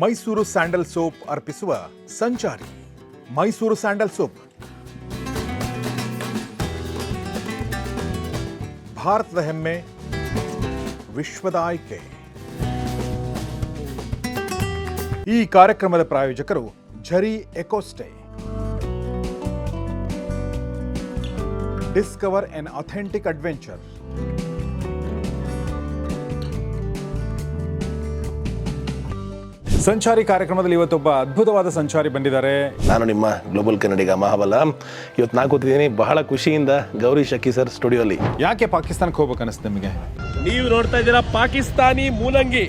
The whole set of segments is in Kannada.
ಮೈಸೂರು ಸ್ಯಾಂಡಲ್ ಸೋಪ್ ಅರ್ಪಿಸುವ ಸಂಚಾರಿ. Mysuru sandal soap. ಭಾರತದ ಹೆಮ್ಮೆ, ವಿಶ್ವದ ಆಯ್ಕೆ. ಈ ಕಾರ್ಯಕ್ರಮದ ಪ್ರಾಯೋಜಕರು Jhari ecostay. Discover an authentic adventure. ಸಂಚಾರಿ ಕಾರ್ಯಕ್ರಮದಲ್ಲಿ ಇವತ್ತೊಬ್ಬ ಅದ್ಭುತವಾದ ಸಂಚಾರಿ ಬಂದಿದ್ದಾರೆ. ನಾನು ನಿಮ್ಮ ಗ್ಲೋಬಲ್ ಕನ್ನಡಿಗ ಮಹಾಬಲ. ಇವತ್ತು ನಾ ಕೂತಿದ್ದೀನಿ ಬಹಳ ಖುಷಿಯಿಂದ ಗೌರಿ ಶಕ್ಕಿ ಸರ್ ಸ್ಟುಡಿಯೋಲಿ ಯಾಕೆ ಪಾಕಿಸ್ತಾನಕ್ಕೆ ಹೋಗ್ಬೇಕು ಅನಿಸ್ತು ನಿಮಗೆ? ನೀವು ನೋಡ್ತಾ ಇದ್ದೀರಾ ಪಾಕಿಸ್ತಾನಿ ಮೂಲಂಗಿ.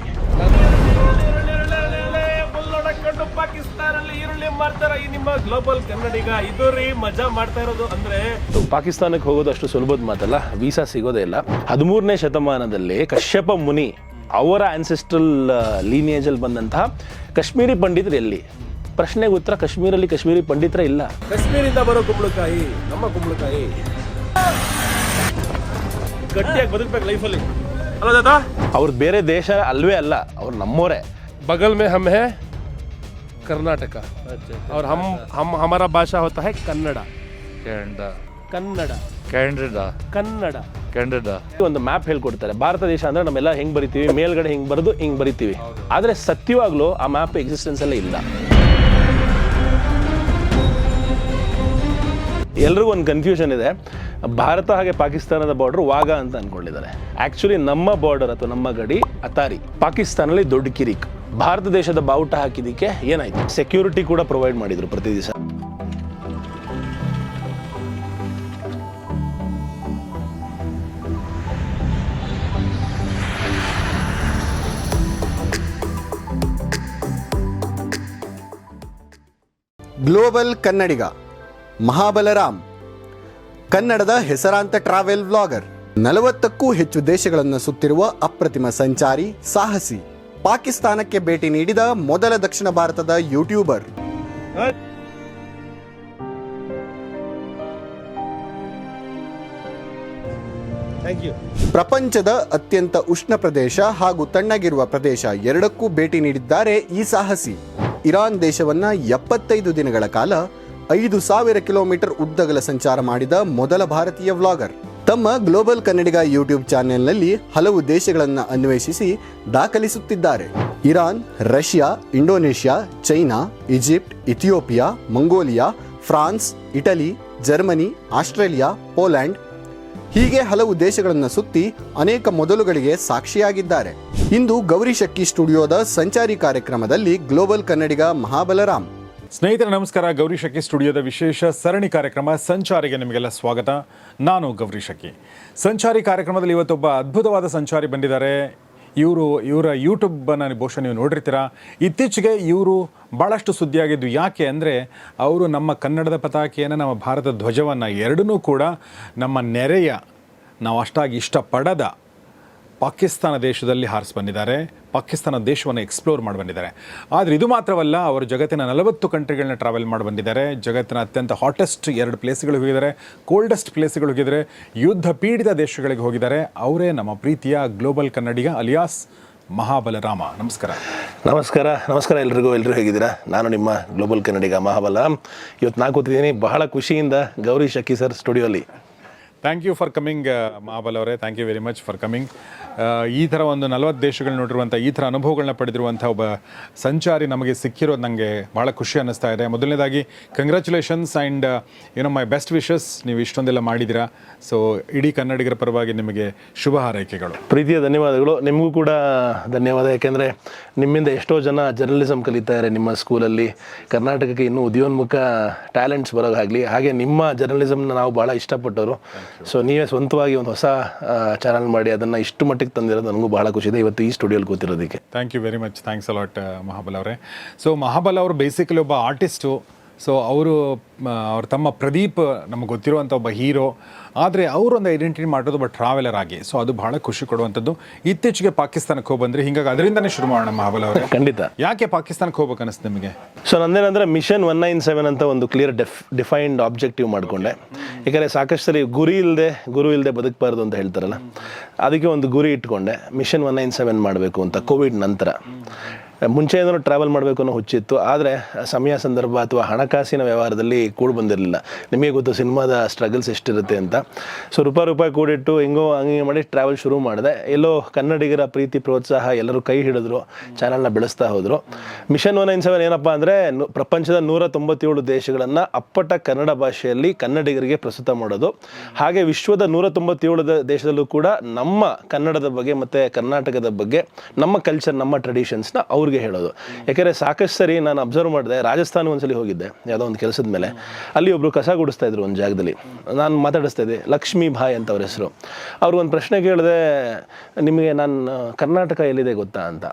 ಪಾಕಿಸ್ತಾನಲ್ಲಿ ಈರುಳ್ಳಿ ಮಾಡ್ತಾರ ಈ ನಿಮ್ಮ ಗ್ಲೋಬಲ್ ಕನ್ನಡಿಗ ಇದು ರೀ ಮಜಾ ಮಾಡ್ತಾ ಇರೋದು ಅಂದ್ರೆ ಪಾಕಿಸ್ತಾನಕ್ಕೆ ಹೋಗೋದು ಅಷ್ಟು ಸುಲಭದ ಮಾತಲ್ಲ ವೀಸಾ ಸಿಗೋದೇ ಇಲ್ಲ. ಹದಿಮೂರನೇ ಶತಮಾನದಲ್ಲಿ ಕಶ್ಯಪ ಮುನಿ ಅವರ ಆನ್ಸೆಸ್ಟ್ರಲ್ ಲೀನಿಯೇಜಲ್ಲಿ ಬಂದಂತಹ ಕಾಶ್ಮೀರಿ ಪಂಡಿತರು ಎಲ್ಲಿ? ಪ್ರಶ್ನೆಗೆ ಉತ್ತರ ಕಾಶ್ಮೀರಲ್ಲಿ ಕಾಶ್ಮೀರಿ ಪಂಡಿತರ ಇಲ್ಲ. ಕಾಶ್ಮೀರಿಂದ ಬರೋ ಕುಂಬಳಕಾಯಿ ನಮ್ಮ ಕುಂಬಳಕಾಯಿ. ಗಟ್ಟಿಯಾಗಿ ಬದುಕಬೇಕು ಲೈಫಲ್ಲಿ ಅಲ್ಲ. ದಾದಾ ಅವ್ರು ಬೇರೆ ದೇಶ ಅಲ್ವೇ ಅಲ್ಲ ಅವ್ರು ನಮ್ಮೋರೇ. ಬಗಲ್ ಮೇ ಹಮ್ ಹೇ ಕರ್ನಾಟಕ. ಅವ್ರ ಹಮ್ ಹಮ್ ಹಮರ ಭಾಷಾ ಹೋತಾ ಹೇ ಕನ್ನಡ. ಕೇಂದ್ರ. ಕನ್ನಡ. ಕೇಂದ್ರದ. ಕನ್ನಡ. ಒಂದು ಮ್ಯಾಪ್ ಹೇಳ್ಕೊಡ್ತಾರೆ. ಭಾರತ ದೇಶ ಅಂದ್ರೆ ನಮ್ಮೆಲ್ಲ ಹೆಂಗ್ ಬರಿತೀವಿ? ಮೇಲ್ಗಡೆ ಹಿಂಗ್ ಬರೆದು ಹಿಂಗ್ ಬರಿತೀವಿ. ಆದ್ರೆ ಸತ್ಯವಾಗ್ಲೂ ಆ ಮ್ಯಾಪ್ ಎಕ್ಸಿಸ್ಟೆನ್ಸ್ ಅಲ್ಲೇ ಇಲ್ಲ. ಎಲ್ರಿಗೂ ಒಂದು ಕನ್ಫ್ಯೂಷನ್ ಇದೆ. ಭಾರತ ಹಾಗೆ ಪಾಕಿಸ್ತಾನದ ಬಾರ್ಡರ್ ವಾಗ ಅಂತ ಅನ್ಕೊಂಡಿದ್ದಾರೆ. ಆಕ್ಚುಲಿ ನಮ್ಮ ಬಾರ್ಡರ್ ಅಥವಾ ನಮ್ಮ ಗಡಿ ಅತಾರಿ ಪಾಕಿಸ್ತಾನಲ್ಲಿ ದೊಡ್ಡ ಕಿರಿಕ್. ಭಾರತ ದೇಶದ ಬಾವುಟ ಹಾಕಿದಕ್ಕೆ ಏನಾಯ್ತು? ಸೆಕ್ಯೂರಿಟಿ ಕೂಡ ಪ್ರೊವೈಡ್ ಮಾಡಿದ್ರು ಪ್ರತಿ ದಿವಸ. ಗ್ಲೋಬಲ್ ಕನ್ನಡಿಗ ಮಹಾಬಲರಾಮ್ ಕನ್ನಡದ ಹೆಸರಾಂತ ಟ್ರಾವೆಲ್ ವ್ಲಾಗರ್. ನಲವತ್ತಕ್ಕೂ ಹೆಚ್ಚು ದೇಶಗಳನ್ನು ಸುತ್ತಿರುವ ಅಪ್ರತಿಮ ಸಂಚಾರಿ ಸಾಹಸಿ. ಪಾಕಿಸ್ತಾನಕ್ಕೆ ಭೇಟಿ ನೀಡಿದ ಮೊದಲ ದಕ್ಷಿಣ ಭಾರತದ ಯೂಟ್ಯೂಬರ್. ಪ್ರಪಂಚದ ಅತ್ಯಂತ ಉಷ್ಣ ಪ್ರದೇಶ ಹಾಗೂ ತಣ್ಣಗಿರುವ ಪ್ರದೇಶ ಎರಡಕ್ಕೂ ಭೇಟಿ ನೀಡಿದ್ದಾರೆ ಈ ಸಾಹಸಿ. ಇರಾನ್ ದೇಶವನ್ನ ಎಪ್ಪತ್ತೈದು ದಿನಗಳ ಕಾಲ ಐದು ಸಾವಿರ ಕಿಲೋಮೀಟರ್ ಉದ್ದಗಲ ಸಂಚಾರ ಮಾಡಿದ ಮೊದಲ ಭಾರತೀಯ ವ್ಲಾಗರ್. ತಮ್ಮ ಗ್ಲೋಬಲ್ ಕನ್ನಡಿಗ ಯೂಟ್ಯೂಬ್ ಚಾನೆಲ್ನಲ್ಲಿ ಹಲವು ದೇಶಗಳನ್ನು ಅನ್ವೇಷಿಸಿ ದಾಖಲಿಸುತ್ತಿದ್ದಾರೆ. Iran, Russia, Indonesia, China, Egypt, Ethiopia, Mongolia, France, Italy, Germany, Australia, Poland ಹೀಗೆ ಹಲವು ದೇಶಗಳನ್ನು ಸುತ್ತಿ ಅನೇಕ ಮೊದಲುಗಳಿಗೆ ಸಾಕ್ಷಿಯಾಗಿದ್ದಾರೆ. ಇಂದು ಗೌರಿ ಶಕ್ಕಿ ಸ್ಟುಡಿಯೋದ ಸಂಚಾರಿ ಕಾರ್ಯಕ್ರಮದಲ್ಲಿ ಗ್ಲೋಬಲ್ ಕನ್ನಡಿಗ ಮಹಾಬಲರಾಮ್ ಸ್ನೇಹಿತರ, ನಮಸ್ಕಾರ. ಗೌರಿ ಶಕ್ಕಿ ಸ್ಟುಡಿಯೋದ ವಿಶೇಷ ಸರಣಿ ಕಾರ್ಯಕ್ರಮ ಸಂಚಾರಿಗೆ ನಿಮಗೆಲ್ಲ ಸ್ವಾಗತ. ನಾನು ಗೌರಿ ಶಕ್ಕಿ ಸಂಚಾರಿ ಕಾರ್ಯಕ್ರಮದಲ್ಲಿ ಇವತ್ತೊಬ್ಬ ಅದ್ಭುತವಾದ ಸಂಚಾರಿ ಬಂದಿದ್ದಾರೆ. ಇವರು, ಇವರ ಯೂಟ್ಯೂಬನ್ನು ಬಹುಶಃ ನೀವು ನೋಡಿರ್ತೀರ. ಇತ್ತೀಚೆಗೆ ಇವರು ಭಾಳಷ್ಟು ಸುದ್ದಿಯಾಗಿದ್ದು ಯಾಕೆ ಅಂದರೆ, ಅವರು ನಮ್ಮ ಕನ್ನಡದ ಪತಾಕೆಯನ್ನು ನಮ್ಮ ಭಾರತ ಧ್ವಜವನ್ನು ಎರಡನ್ನೂ ಕೂಡ ನಮ್ಮ ನೆರೆಯ, ನಾವು ಅಷ್ಟಾಗಿ ಇಷ್ಟಪಡದ ಪಾಕಿಸ್ತಾನ ದೇಶದಲ್ಲಿ ಹಾರಿಸಿ ಬಂದಿದ್ದಾರೆ. ಪಾಕಿಸ್ತಾನ ದೇಶವನ್ನು ಎಕ್ಸ್ಪ್ಲೋರ್ ಮಾಡಿ ಬಂದಿದ್ದಾರೆ. ಆದರೆ ಇದು ಮಾತ್ರವಲ್ಲ, ಅವರು ಜಗತ್ತಿನ ನಲವತ್ತು ಕಂಟ್ರಿಗಳನ್ನ ಟ್ರಾವೆಲ್ ಮಾಡಿ ಬಂದಿದ್ದಾರೆ. ಜಗತ್ತಿನ ಅತ್ಯಂತ ಹಾಟೆಸ್ಟ್ ಎರಡು ಪ್ಲೇಸ್ಗಳಿಗೆ ಹೋಗಿದ್ದಾರೆ. ಕೋಲ್ಡೆಸ್ಟ್ ಪ್ಲೇಸ್ಗಳಿಗೆ ಹೋಗಿದ್ದಾರೆ. ಯುದ್ಧ ಪೀಡಿತ ದೇಶಗಳಿಗೆ ಹೋಗಿದ್ದಾರೆ. ಅವರೇ ನಮ್ಮ ಪ್ರೀತಿಯ ಗ್ಲೋಬಲ್ ಕನ್ನಡಿಗ ಅಲಿಯಾಸ್ ಮಹಾಬಲರಾಮ. ನಮಸ್ಕಾರ. ನಮಸ್ಕಾರ. ನಮಸ್ಕಾರ ಎಲ್ರಿಗೂ. ಎಲ್ಲರೂ ಹೇಗಿದ್ದೀರಾ? ನಾನು ನಿಮ್ಮ ಗ್ಲೋಬಲ್ ಕನ್ನಡಿಗ ಮಹಾಬಲರಾಮ್ ಇವತ್ತು ನಾ ಕೂತಿದ್ದೀನಿ ಬಹಳ ಖುಷಿಯಿಂದ Gauri ಶಕ್ಕಿ sir ಸ್ಟುಡಿಯೋಲಿ thank you for coming Mahabal ಅವರೇ. Thank you very much for coming ಈ ಥರ ಒಂದು ನಲವತ್ತು ದೇಶಗಳು ನೋಡಿರುವಂಥ, ಈ ಥರ ಅನುಭವಗಳನ್ನ ಪಡೆದಿರುವಂಥ ಒಬ್ಬ ಸಂಚಾರಿ ನಮಗೆ ಸಿಕ್ಕಿರೋದು ನನಗೆ ಭಾಳ ಖುಷಿ ಅನ್ನಿಸ್ತಾ ಇದೆ. ಮೊದಲನೇದಾಗಿ ಕಂಗ್ರ್ಯಾಚುಲೇಷನ್ಸ್ ಆ್ಯಂಡ್ ಏನೋ ಮೈ ಬೆಸ್ಟ್ ವಿಶಸ್ ನೀವು ಇಷ್ಟೊಂದೆಲ್ಲ ಮಾಡಿದ್ದೀರಾ. ಸೊ ಇಡೀ ಕನ್ನಡಿಗರ ಪರವಾಗಿ ನಿಮಗೆ ಶುಭ ಹಾರೈಕೆಗಳು. ಪ್ರೀತಿಯ ಧನ್ಯವಾದಗಳು. ನಿಮಗೂ ಕೂಡ ಧನ್ಯವಾದ. ಯಾಕೆಂದರೆ ನಿಮ್ಮಿಂದ ಎಷ್ಟೋ ಜನ ಜರ್ನಲಿಸಮ್ ಕಲಿತಾರೆ ನಿಮ್ಮ ಸ್ಕೂಲಲ್ಲಿ ಕರ್ನಾಟಕಕ್ಕೆ ಇನ್ನೂ ಉದ್ಯೋನ್ಮುಖ ಟ್ಯಾಲೆಂಟ್ಸ್ ಬರೋದಾಗಲಿ. ಹಾಗೆ ನಿಮ್ಮ ಜರ್ನಲಿಸಮ್ನ ನಾವು ಭಾಳ ಇಷ್ಟಪಟ್ಟವರು. ಸೊ ನೀವೇ ಸ್ವಂತವಾಗಿ ಒಂದು ಹೊಸ ಚಾನಲ್ ಮಾಡಿ ಅದನ್ನು ಇಷ್ಟು ಮಟ್ಟಿಗೆ ತಂದಿರೋದು ನನಗೂ ಬಹಳ ಖುಷಿ ಇದೆ. ಇವತ್ತು ಈ ಸ್ಟುಡಿಯೋಲಿ ಕೂತಿರೋದಕ್ಕೆ. Thank you very much thanks a lot Mahabal ಅವರೇ. ಸೊ ಮಹಾಬಲ್ ಅವರು ಬೇಸಿಕಲಿ ಒಬ್ಬ ಆರ್ಟಿಸ್ಟು ಸೊ ಅವರು ಅವ್ರ ತಮ್ಮ ಪ್ರದೀಪ್ ನಮಗೆ ಗೊತ್ತಿರುವಂಥ ಒಬ್ಬ ಹೀರೋ. ಆದರೆ ಅವರೊಂದು ಐಡೆಂಟಿಟಿ ಮಾಡೋದು ಬಟ್ ಟ್ರಾವೆಲರ್ ಆಗಿ. ಸೊ ಅದು ಬಹಳ ಖುಷಿ ಕೊಡುವಂಥದ್ದು. ಇತ್ತೀಚೆಗೆ ಪಾಕಿಸ್ತಾನಕ್ಕೆ ಹೋಗಿ ಬಂದರೆ ಹಿಂಗಾಗಿ ಅದರಿಂದನೇ ಶುರು ಮಾಡೋಣ ಮಹಾಬಲ್ ಅವರೇ. ಖಂಡಿತ. ಯಾಕೆ ಪಾಕಿಸ್ತಾನಕ್ಕೆ ಹೋಗ್ಬೇಕು ಅನಿಸ್ತು ನಿಮಗೆ? ಸೊ ನಂದೇನಂದ್ರೆ ಮಿಷನ್ ಒನ್ ನೈನ್ ಸೆವೆನ್ ಅಂತ ಒಂದು ಕ್ಲಿಯರ್ ಡೆಫ್ ಡಿಫೈನ್ಡ್ ಆಬ್ಜೆಕ್ಟಿವ್ ಮಾಡಿಕೊಂಡೆ. ಯಾಕಂದರೆ ಸಾಕಷ್ಟು ಸರಿ ಗುರಿ ಇಲ್ಲದೆ ಗುರು ಇಲ್ಲದೆ ಬದುಕಬಾರ್ದು ಅಂತ ಹೇಳ್ತಾರಲ್ಲ. ಅದಕ್ಕೆ ಒಂದು ಗುರಿ ಇಟ್ಕೊಂಡೆ. ಮಿಷನ್ ಒನ್ ನೈನ್ ಸೆವೆನ್ ಮಾಡಬೇಕು ಅಂತ ಕೋವಿಡ್ ನಂತರ. ಮುಂಚೆಯಿಂದಲೂ ಟ್ರಾವೆಲ್ ಮಾಡಬೇಕು ಅನ್ನೋ ಹುಚ್ಚಿತ್ತು, ಆದರೆ ಸಮಯ ಸಂದರ್ಭ ಅಥವಾ ಹಣಕಾಸಿನ ವ್ಯವಹಾರದಲ್ಲಿ ಕೂಡು ಬಂದಿರಲಿಲ್ಲ. ನಿಮಗೆ ಗೊತ್ತು ಸಿನಿಮಾದ ಸ್ಟ್ರಗಲ್ಸ್ ಎಷ್ಟಿರುತ್ತೆ ಅಂತ. ಸೊ ರೂಪಾಯಿ ರೂಪಾಯಿ ಕೂಡಿಟ್ಟು ಹಿಂಗೋ ಹಂಗೆ ಮಾಡಿ ಟ್ರಾವೆಲ್ ಶುರು ಮಾಡಿದೆ. ಎಲ್ಲೋ ಕನ್ನಡಿಗರ ಪ್ರೀತಿ, ಪ್ರೋತ್ಸಾಹ ಎಲ್ಲರೂ ಕೈ ಹಿಡಿದ್ರು ಚಾನಲ್ನ ಬೆಳೆಸ್ತಾ ಹೋದರು. ಮಿಷನ್ ಒನ್ ನೈನ್ ಸೆವೆನ್ ಏನಪ್ಪ ಅಂದರೆ ಪ್ರಪಂಚದ ನೂರ ತೊಂಬತ್ತೇಳು ದೇಶಗಳನ್ನು ಅಪ್ಪಟ ಕನ್ನಡ ಭಾಷೆಯಲ್ಲಿ ಕನ್ನಡಿಗರಿಗೆ ಪ್ರಸ್ತುತ ಮಾಡೋದು. ಹಾಗೆ ವಿಶ್ವದ ನೂರ ತೊಂಬತ್ತೇಳು ದೇಶದಲ್ಲೂ ಕೂಡ ನಮ್ಮ ಕನ್ನಡದ ಬಗ್ಗೆ ಮತ್ತು ಕರ್ನಾಟಕದ ಬಗ್ಗೆ, ನಮ್ಮ ಕಲ್ಚರ್ ನಮ್ಮ ಟ್ರೆಡಿಷನ್ಸ್ನ ಅವ್ರಿಗೆ ಹೇಳೋದು. ಯಾಕೆಂದರೆ ಸಾಕಷ್ಟು ಸರಿ ನಾನು ಅಬ್ಸರ್ವ್ ಮಾಡಿದೆ ರಾಜಸ್ಥಾನ ಒಂದ್ಸಲಿ ಹೋಗಿದ್ದೆ ಯಾವುದೋ ಒಂದು ಕೆಲಸದ ಮೇಲೆ. ಅಲ್ಲಿ ಒಬ್ಬರು ಕಸ ಗುಡಿಸ್ತಾ ಇದ್ರು ಒಂದು ಜಾಗದಲ್ಲಿ. ನಾನು ಮಾತಾಡಿಸ್ತಾ ಇದ್ದೆ ಲಕ್ಷ್ಮೀ ಭಾಯ್ ಅಂತ ಅವ್ರ ಹೆಸರು. ಅವ್ರು ಒಂದು ಪ್ರಶ್ನೆ ಕೇಳಿದೆ ನಿಮಗೆ ನಾನು ಕರ್ನಾಟಕ ಎಲ್ಲಿದೆ ಗೊತ್ತಾ ಅಂತ.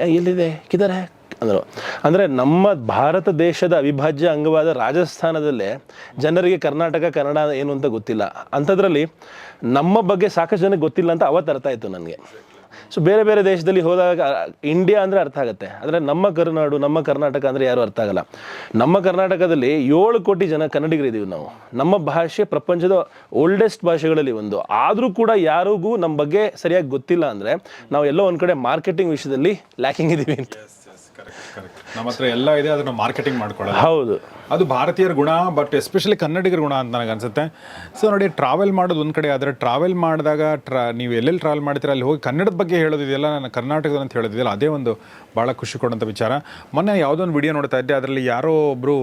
"ಏ, ಎಲ್ಲಿದೆ? ಕಿದಾರೆ? ಅಂದರು. ಅಂದರೆ ನಮ್ಮ ಭಾರತ ದೇಶದ ಅವಿಭಾಜ್ಯ ಅಂಗವಾದ ರಾಜಸ್ಥಾನದಲ್ಲೇ ಜನರಿಗೆ ಕರ್ನಾಟಕ ಕನ್ನಡ ಏನು ಅಂತ ಗೊತ್ತಿಲ್ಲ. ಅಂಥದ್ರಲ್ಲಿ ನಮ್ಮ ಬಗ್ಗೆ ಸಾಕಷ್ಟು ಜನಕ್ಕೆ ಗೊತ್ತಿಲ್ಲ ಅಂತ ಅವತ್ತು ಅರ್ಥ ಆಯಿತು ನನಗೆ. ಸೊ ಬೇರೆ ಬೇರೆ ದೇಶದಲ್ಲಿ ಹೋದಾಗ ಇಂಡಿಯಾ ಅಂದರೆ ಅರ್ಥ ಆಗುತ್ತೆ. ಆದರೆ ನಮ್ಮ ಕರುನಾಡು ನಮ್ಮ ಕರ್ನಾಟಕ ಅಂದರೆ ಯಾರು ಅರ್ಥ ಆಗಲ್ಲ. ನಮ್ಮ ಕರ್ನಾಟಕದಲ್ಲಿ ಏಳು ಕೋಟಿ ಜನ ಕನ್ನಡಿಗರಿದ್ದೀವಿ ನಾವು. ನಮ್ಮ ಭಾಷೆ ಪ್ರಪಂಚದ ಓಲ್ಡೆಸ್ಟ್ ಭಾಷೆಗಳಲ್ಲಿ ಒಂದು. ಆದರೂ ಕೂಡ ಯಾರಿಗೂ ನಮ್ಮ ಬಗ್ಗೆ ಸರಿಯಾಗಿ ಗೊತ್ತಿಲ್ಲ ಅಂದರೆ ನಾವು ಎಲ್ಲೋ ಒಂದು ಕಡೆ ಮಾರ್ಕೆಟಿಂಗ್ ವಿಷಯದಲ್ಲಿ ಲ್ಯಾಕಿಂಗ್ ಇದ್ದೀವಿ ಅಂತ. ನಮ್ಮ ಹತ್ರ ಎಲ್ಲ ಇದೆ ಅದನ್ನು ಮಾರ್ಕೆಟಿಂಗ್ ಮಾಡ್ಕೊಳ್ಳೋದು. ಹೌದು. ಅದು ಭಾರತೀಯರ ಗುಣ ಬಟ್ ಎಸ್ಪೆಷಲಿ ಕನ್ನಡಿಗರ ಗುಣ ಅಂತ ನನಗೆ ಅನಿಸುತ್ತೆ. ಸೊ ನೋಡಿ ಟ್ರಾವೆಲ್ ಮಾಡೋದು ಒಂದು ಕಡೆ, ಆದರೆ ಟ್ರಾವೆಲ್ ಮಾಡಿದಾಗ ಟ್ರಾ, ನೀವು ಎಲ್ಲೆಲ್ಲಿ ಟ್ರಾವೆಲ್ ಮಾಡ್ತೀರಾ, ಅಲ್ಲಿ ಹೋಗಿ ಕನ್ನಡದ ಬಗ್ಗೆ ಹೇಳೋದಿದೆಯಲ್ಲ, ನಾನು ಕರ್ನಾಟಕದ ಅಂತ ಹೇಳೋದಿದೆಯಲ್ಲ, ಅದೇ ಒಂದು ಭಾಳ ಖುಷಿ ಕೊಡೋಂಥ ವಿಚಾರ. ಮೊನ್ನೆ ಯಾವುದೋ ಒಂದು ವಿಡಿಯೋ ನೋಡ್ತಾ ಇದ್ದೆ, ಅದರಲ್ಲಿ ಯಾರೋ ಒಬ್ಬರು